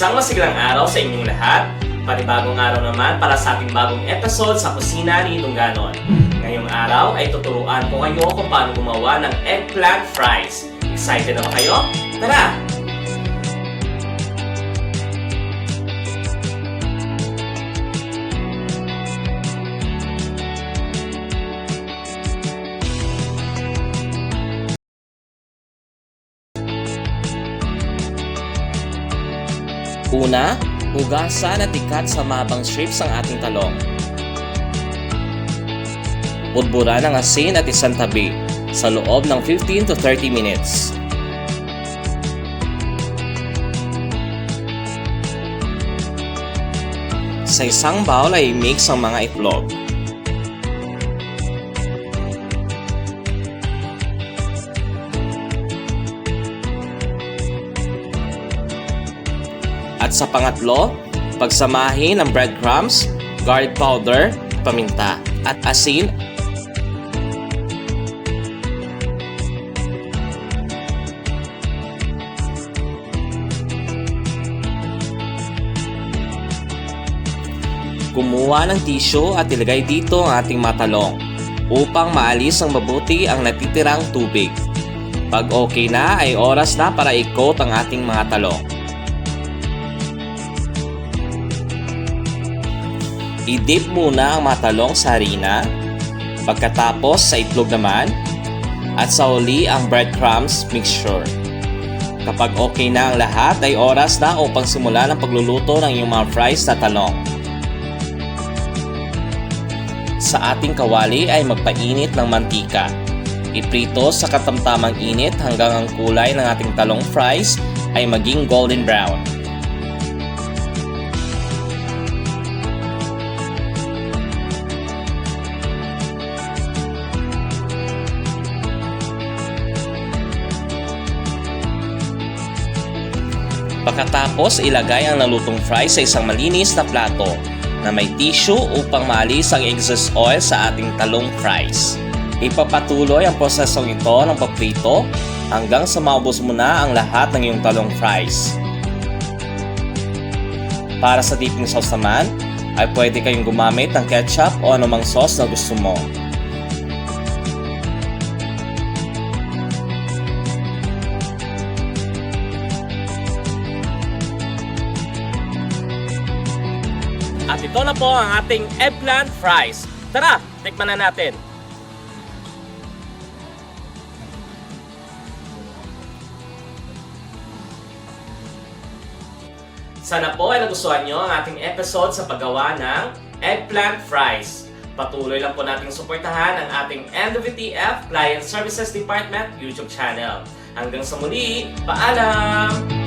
Isang masiglang araw sa inyong lahat. Panibagong araw naman para sa ating bagong episode sa Kusina ni Lungganon. Ngayong araw ay tuturuan ko kayo kung paano gumawa ng eggplant fries. Excited na ba kayo? Tara! Una, hugasan at ikat sa mabang strips ang ating talong. Budburan ng asin at isang tabi sa loob ng 15 to 30 minutes. Sa isang bowl ay mix ang mga itlog. At sa pangatlo, pagsamahin ang breadcrumbs, garlic powder, paminta, at asin Kumuha ng tissue at ilagay dito ang ating matalong upang maalis ang mabuti ang natitirang tubig. Pag okay na ay oras na para i-coat ang ating mga talong. I-dip muna ang matalong sa harina, pagkatapos sa itlog naman, at sa uli ang breadcrumbs mixture. Kapag okay na ang lahat ay oras na upang simulan ang pagluluto ng iyong mga fries na talong. Sa ating kawali ay magpainit ng mantika. Iprito sa katamtamang init hanggang ang kulay ng ating talong fries ay maging golden brown. Pagkatapos, ilagay ang nalutong fries sa isang malinis na plato na may tissue upang maalis ang excess oil sa ating talong fries. Ipapatuloy ang prosesong ito ng paprito hanggang sa maubos mo na ang lahat ng iyong talong fries. Para sa dipping sauce naman, ay pwede kayong gumamit ng ketchup o anumang sauce na gusto mo. At ito na po ang ating eggplant fries. Tara, tikman na natin. Sana po ay nagustuhan nyo ang ating episode sa paggawa ng eggplant fries. Patuloy lang po nating suportahan ang ating NWTF Client Services Department YouTube channel. Hanggang sa muli, paalam!